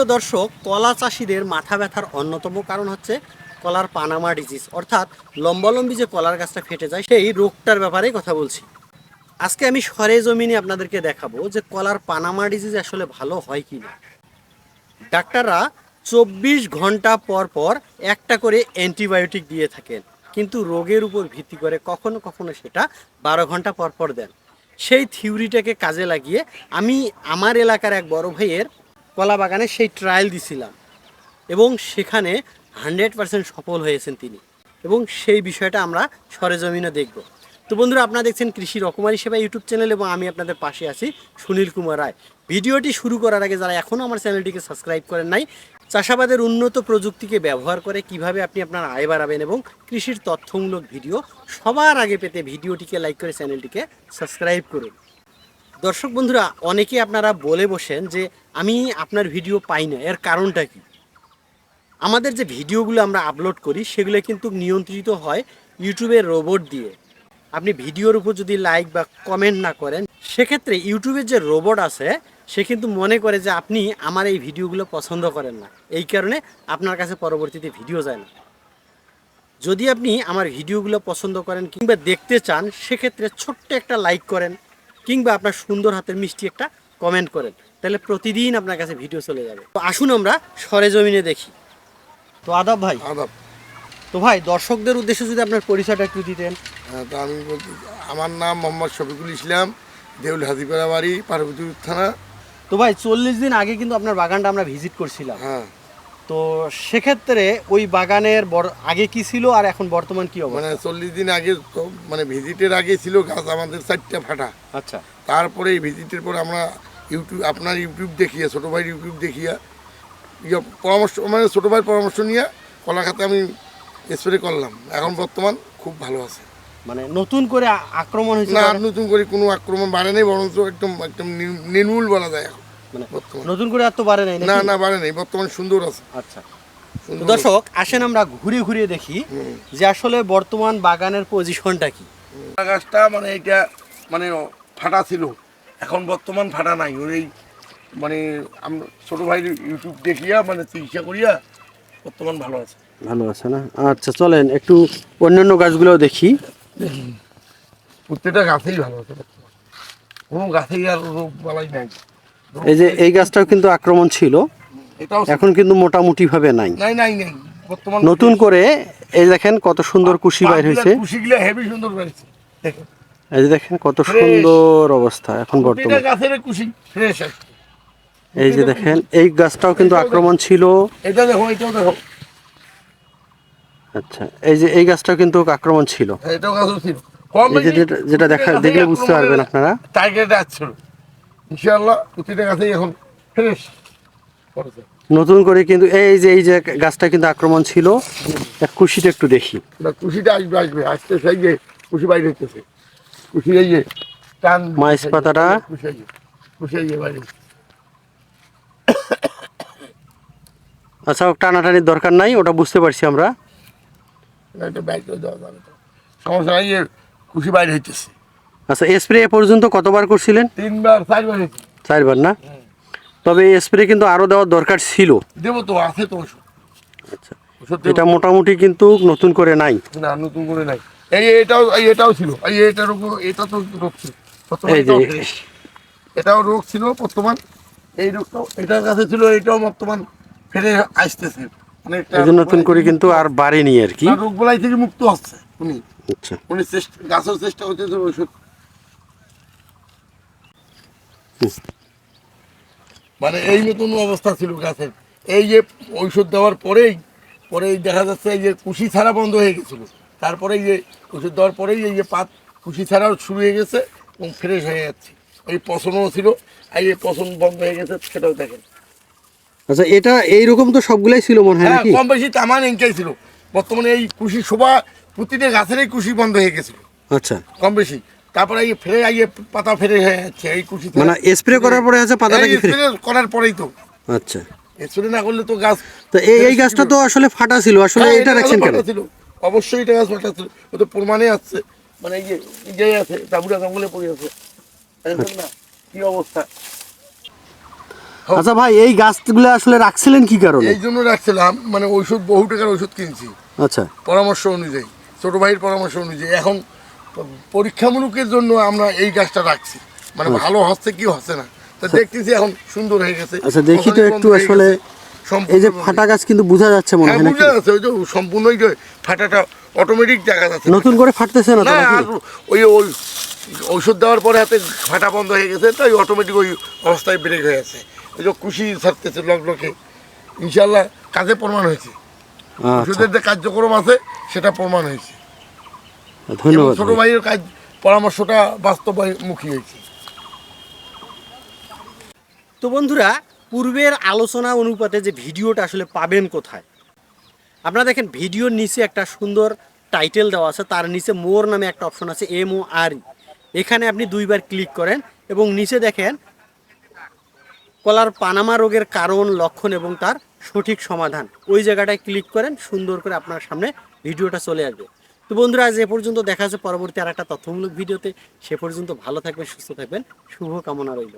সুপ্রিয় দর্শক, কলা চাষিদের মাথা ব্যথার অন্যতম কারণ হচ্ছে কলার পানামা ডিজিজ অর্থাৎ লম্বালম্বি যে কলার গাছটা ফেটে যায়, সেই রোগটার ব্যাপারে কথা বলছি। আজকে আমি সরে জমিনে আপনাদেরকে দেখাবো যে কলার পানামা ডিজিজ আসলে ভালো হয় কি না। ডাক্তাররা চব্বিশ ঘণ্টা পর পর একটা করে অ্যান্টিবায়োটিক দিয়ে থাকেন, কিন্তু রোগের উপর ভিত্তি করে কখনো কখনো সেটা বারো ঘণ্টা পর পর দেন। সেই থিওরিটাকে কাজে লাগিয়ে আমি আমার এলাকার এক বড় ভাইয়ের কলা বাগানে সেই ট্রায়াল দিছিলাম। এবং সেখানে হান্ড্রেড পার্সেন্ট সফল হয়েছেন তিনি। এবং সেই বিষয়টা আমরা সরেজমিনে দেখব। তো বন্ধুরা, আপনারা দেখছেন কৃষি রকমারি সেবা ইউটিউব চ্যানেল এবং আমি আপনাদের পাশে আছি সুনীল কুমার রায়। ভিডিওটি শুরু করার আগে যারা এখনও আমার চ্যানেলটিকে সাবস্ক্রাইব করেন নাই, চাষাবাদের উন্নত প্রযুক্তিকে ব্যবহার করে কীভাবে আপনি আপনার আয় বাড়াবেন এবং কৃষির তথ্যমূলক ভিডিও সবার আগে পেতে ভিডিওটিকে লাইক করে চ্যানেলটিকে সাবস্ক্রাইব করুন। দর্শক বন্ধুরা অনেকে আপনারা বলে বসেন যে আমি আপনার ভিডিও পাই না, এর কারণটা কি? আমাদের যে ভিডিওগুলো আমরা আপলোড করি, সেগুলো কিন্তু নিয়ন্ত্রিত হয় ইউটিউবের রোবট দিয়ে। আপনি ভিডিওর উপর যদি লাইক বা কমেন্ট না করেন, সেক্ষেত্রে ইউটিউবের যে রোবট আছে, সে কিন্তু মনে করে যে আপনি আমার এই ভিডিওগুলো পছন্দ করেন না। এই কারণে আপনার কাছে পরবর্তীতে ভিডিও যায় না। যদি আপনি আমার ভিডিওগুলো পছন্দ করেন কিংবা দেখতে চান, সেক্ষেত্রে ছোট্ট একটা লাইক করেন। কিংবা আপনার সুন্দর হাতের মিষ্টি একটা কমেন্ট করেন। তাহলে প্রতিদিন আপনার কাছে ভিডিও চলে যাবে। তো আসুন আমরা সরেজমিনে দেখি। তো আদাব ভাই। আদাব। তো ভাই দর্শকদের উদ্দেশ্যে যদি আপনার পরিচয়টা একটু দিতেন। হ্যাঁ, তো আমি বলছি আমার নাম মোহাম্মদ শফিকুল ইসলাম দেউল হাজিপাড়া বাড়ি পার্বতীপুর থানা তো ভাই চল্লিশ দিন আগে কিন্তু আপনার বাগানটা আমরা ভিজিট করছিলাম। হ্যাঁ। তো সেক্ষেত্রে ওই বাগানের আগে কি ছিল আর এখন বর্তমান কি অবস্থা? মানে চল্লিশ দিন আগে তো মানে ভিজিটের আগে ছিল গাছ আমাদের চারটা ফাটা। আচ্ছা। তারপরে এই ভিজিটের পর আমরা ইউটিউব আপনার ইউটিউব দেখিয়ে ছোটো ভাইয়ের ইউটিউব দেখিয়া ইয়ে পরামর্শ মানে ছোটো ভাইয়ের পরামর্শ নিয়ে কলা খাতে আমি স্প্রে করলাম। এখন বর্তমান খুব ভালো আছে। মানে নতুন করে আক্রমণ হয়েছে না নতুন করে কোনো আক্রমণ বাড়ে নেই বরঞ্চ একদম একদম নির- নির্মূল বলা যায় এখন। মানে নতুন করে আর তো বাড়ে নাই না না বাড়ে নেই বর্তমান সুন্দর আছে। আচ্ছা। দর্শক আসেন আমরা ঘুরে ঘুরে দেখি যে আসলে বর্তমান বাগানের পজিশনটা কি। গাছটা মানে এটা মানে ফাটা ছিল। এখন বর্তমান ফাটা নাই। ওর এই মানে আমরা ছোটো ভাই ইউটিউব দেখিয়া মানে চিকিৎসা করিয়া বর্তমান ভালো আছে। ভালো আছে না? আচ্ছা চলেন একটু অন্যান্য গাছগুলোও দেখি। প্রত্যেকটা গাছেই ভালো আছে কোনো গাছেই আর রোগ বালাই নাই। এই যে এই গাছটাও কিন্তু আক্রমণ ছিল। এখন কিন্তু মোটামুটি ভাবে নাই। নাই নাই নাই। বর্তমান নতুন করে এই দেখেন কত সুন্দর কুশি বাইর হয়েছে। কুশিগুলো হেভি সুন্দর বেরিয়েছে দেখেন। এই যে দেখেন কত সুন্দর অবস্থা এখন বর্তমান। গাছের কুশি ফ্রেশ এই যে দেখেন এই গাছটাও কিন্তু আক্রমণ ছিল। এটা দেখো এটাও দেখো। আচ্ছা এই যে এই গাছটাও কিন্তু আক্রমণ ছিল। এটাও গাছও ছিল। যেটা- দেখা দেখলে বুঝতে পারবেন আপনারা। টার্গেটে আসছিল ইনশাআল্লাহ প্রতিটা গাছেই এখন ফ্রেশ নতুন করে কিন্তু এই যে এই যে গাছটা কিন্তু আক্রমণ ছিল কুশিটা একটু দেখি। কুশিটা আসবে আসবে আসতে সেই যে কুশি বাইরে হইতেছে। কুশি এই যে টান মাইস পাতাটা। কুশি এই যে বাইরে। আচ্ছা টানাটানির দরকার নাই ওটা বুঝতে পারছি আমরা। সমস্যা নাই কুশি বাইরে হইতেছে। আচ্ছা স্প্রে এ পর্যন্ত কতবার করছিলেন? তিনবার চারবার চারবার না? তবে স্প্রে কিন্তু আরও দেওয়ার দরকার ছিল। দেবো তো আছে তো আচ্ছা এটা মোটামুটি কিন্তু নতুন করে নাই। না নতুন করে নাই। এই এটাও এই এটাও ছিল। এই এটার উপর এটা তো রোগ ছিল। এই যে এটাও রোগ ছিল বর্তমান। এই রোগটাও এটার কাছে ছিল এটাও বর্তমান ফেরে আসতেছে। এই যে নতুন করে কিন্তু আর বাড়েনি আর কি। রোগ বলাই থেকে মুক্ত হচ্ছে উনি। আচ্ছা। উনি চেষ্টা গাছের চেষ্টা করতেছে ওষুধ মানে এই নতুন অবস্থা ছিল গাছের এই যে ঔষধ দেওয়ার পরেই পরেই দেখা যাচ্ছে এই যে কুশি ছাড়া বন্ধ হয়ে গেছিল। তারপরে এই যে ওষুধ দেওয়ার পরেই এই যে পাত কুশি ছাড়াও শুরু হয়ে গেছে এবং ফ্রেশ হয়ে যাচ্ছে। এই পছনও ছিল এই যে পছন বন্ধ হয়ে গেছে সেটাও দেখেন। আচ্ছা এটা এইরকম তো সবগুলাই ছিল মনে হয় হ্যাঁ নাকি? কম বেশি তামান এঙ্কাই ছিল। বর্তমানে এই কুশি শোভা প্রতিটা গাছেরই কুশি বন্ধ হয়ে গেছিল। আচ্ছা। কম বেশি। তারপরে এই ফেরে এই পাতা ফেরে হয়ে যাচ্ছে এই কুশি মানে স্প্রে করার পরে আছে পাতাটা কি ফ্রে- স্প্রে করার পরেই তো। আচ্ছা। স্প্রে না করলে তো গাছ তো এই এই গাছটা তো আসলে ফাটা ছিল আসলে হ্যাঁ, এটা রাখছেন কেন? ছিল। অবশ্যই এটা গাছ ফাটা ছিল। ও তো প্রমাণে আসছে মানে এই যে যে আছে তাবুরা জঙ্গলে পড়ে আছে। না? কি অবস্থা? আচ্ছা ভাই এই গাছগুলো আসলে রাখছিলেন কি কারণে? এই জন্য রাখছিলাম মানে ওষুধ বহু টাকার ওষুধ কিনছি। আচ্ছা। পরামর্শ অনুযায়ী ছোট ভাইয়ের পরামর্শ অনুযায়ী। এখন পরীক্ষামূলকের জন্য আমরা এই গাছটা রাখছি। মানে ভালো হচ্ছে কি হচ্ছে না। তো দেখতেছি এখন সুন্দর হয়ে গেছে। আচ্ছা, দেখি তো একটু আসলে এই যে ফাটা গাছ কিন্তু বোঝা যাচ্ছে মনে হ্যাঁ হয় বুঝা যাচ্ছে। ওই যে সম্পূর্ণ ওই যে ফাটাটা অটোমেটিক দেখা যাচ্ছে। নতুন করে ফাটতেছে না ওই ওই ঔষধ দেওয়ার পরে হাতে ফাটা বন্ধ হয়ে গেছে তাই অটোমেটিক ওই অবস্থায় ব্রেক হয়ে আছে ওই যে খুশি ছাড়তেছে লকলকে। ইনশাল্লাহ কাজে প্রমাণ হয়েছে। আচ্ছা। ওষুধের যে কার্যক্রম আছে সেটা প্রমাণ হয়েছে। ধন্যবাদ ছোট ভাইয়ের কাজ পরামর্শটা বাস্তবমুখী হয়েছে। তো বন্ধুরা পূর্বের আলোচনা অনুপাতে যে ভিডিওটা আসলে পাবেন কোথায়? আপনারা দেখেন ভিডিওর নিচে একটা সুন্দর টাইটেল দেওয়া আছে তার নিচে মোর নামে একটা অপশন আছে এম ও আর এখানে আপনি দুইবার ক্লিক করেন এবং নিচে দেখেন কলার পানামা রোগের কারণ লক্ষণ এবং তার সঠিক সমাধান। ওই জায়গাটায় ক্লিক করেন সুন্দর করে আপনার সামনে ভিডিওটা চলে আসবে। তো বন্ধুরা, আজ এ পর্যন্ত দেখা যাচ্ছে পরবর্তী আর একটা তথ্যমূলক ভিডিওতে। সে পর্যন্ত ভালো থাকবেন, সুস্থ থাকবেন। শুভ কামনা রইল।